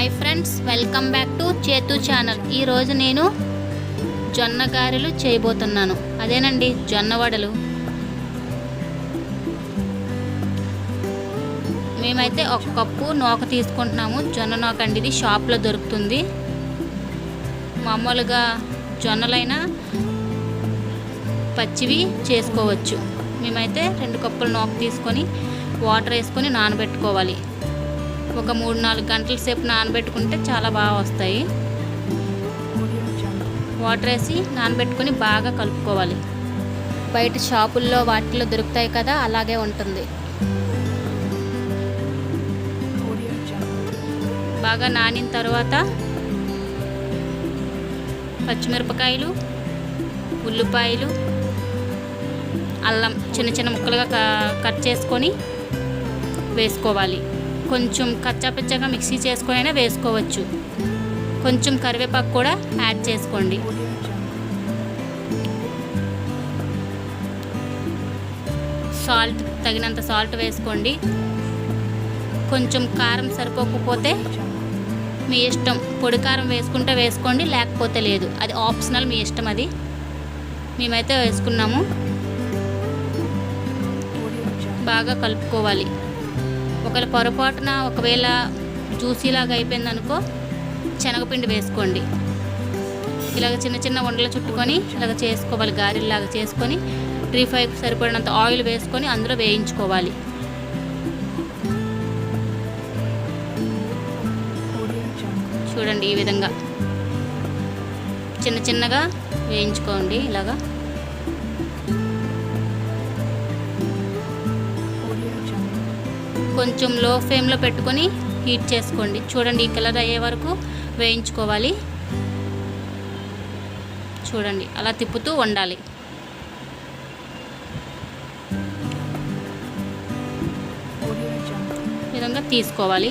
Hi friends welcome back to చేతు channel. ఈరోజు నేను జొన్న గారెలు చేయబోతున్నాను. అదేనండి జొన్న వడలు. మేమైతే ఒక కప్పు నూక తీసుకుంటున్నాము. జొన్న నూక అండి ఇది షాప్లో దొరుకుతుంది. మామూలుగా జొన్నలైనా పచ్చివి చేసుకోవచ్చు. మేమైతే రెండు కప్పులు నూక తీసుకొని వాటర్ వేసుకొని నానబెట్టుకోవాలి. ఒక మూడు నాలుగు గంటల సేపు నానబెట్టుకుంటే చాలా బాగా వస్తాయి. వాటర్ వేసి నానబెట్టుకొని బాగా కలుపుకోవాలి. బయట షాపుల్లో వాటిలో దొరుకుతాయి కదా అలాగే ఉంటుంది. బాగా నానిన తర్వాత పచ్చిమిరపకాయలు ఉల్లిపాయలు అల్లం చిన్న చిన్న ముక్కలుగా క- కట్ చేసుకొని వేసుకోవాలి. కొంచెం కచ్చాపచ్చగా మిక్సీ చేసుకొని అయినా వేసుకోవచ్చు. కొంచెం కరివేపాకు కూడా యాడ్ చేసుకోండి. సాల్ట్ తగినంత సాల్ట్ వేసుకోండి. కొంచెం కారం సరిపోకపోతే మీ ఇష్టం. పొడి కారం వేసుకుంటే వేసుకోండి లేకపోతే లేదు. అది ఆప్షనల్ మీ ఇష్టం అది. మేమైతే వేసుకున్నాము. బాగా కలుపుకోవాలి. ఒకవేళ పొరపాటున ఒకవేళ జ్యూసీలాగా అయిపోయిందనుకో శనగపిండి వేసుకోండి. ఇలాగ చిన్న చిన్న వండలు చుట్టుకొని ఇలాగ చేసుకోవాలి గారెల్లాగా చేసుకొని త్రీ ఫైవ్ సరిపడినంత ఆయిల్ వేసుకొని అందులో వేయించుకోవాలి. చూడండి ఈ విధంగా. చిన్న చిన్నగా వేయించుకోండి ఇలాగా. కొంచెం లో ఫ్లేమ్లో పెట్టుకొని హీట్ చేసుకోండి. చూడండి ఈ కలర్ అయ్యే వరకు వేయించుకోవాలి. చూడండి అలా తిప్పుతూ వండాలి. విధంగా తీసుకోవాలి.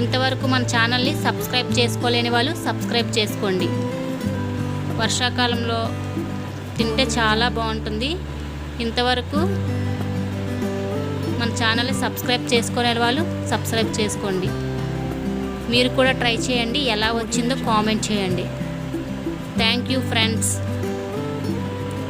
ఇంతవరకు మన ఛానల్ని సబ్స్క్రైబ్ చేసుకోలేని వాళ్ళు సబ్స్క్రైబ్ చేసుకోండి. వర్షాకాలంలో తింటే చాలా బాగుంటుంది. ఇంతవరకు మన ఛానల్ని సబ్స్క్రైబ్ చేసుకునే వాళ్ళు సబ్స్క్రైబ్ చేసుకోండి. మీరు కూడా ట్రై చేయండి ఎలా వచ్చిందో కామెంట్ చేయండి. Thank you friends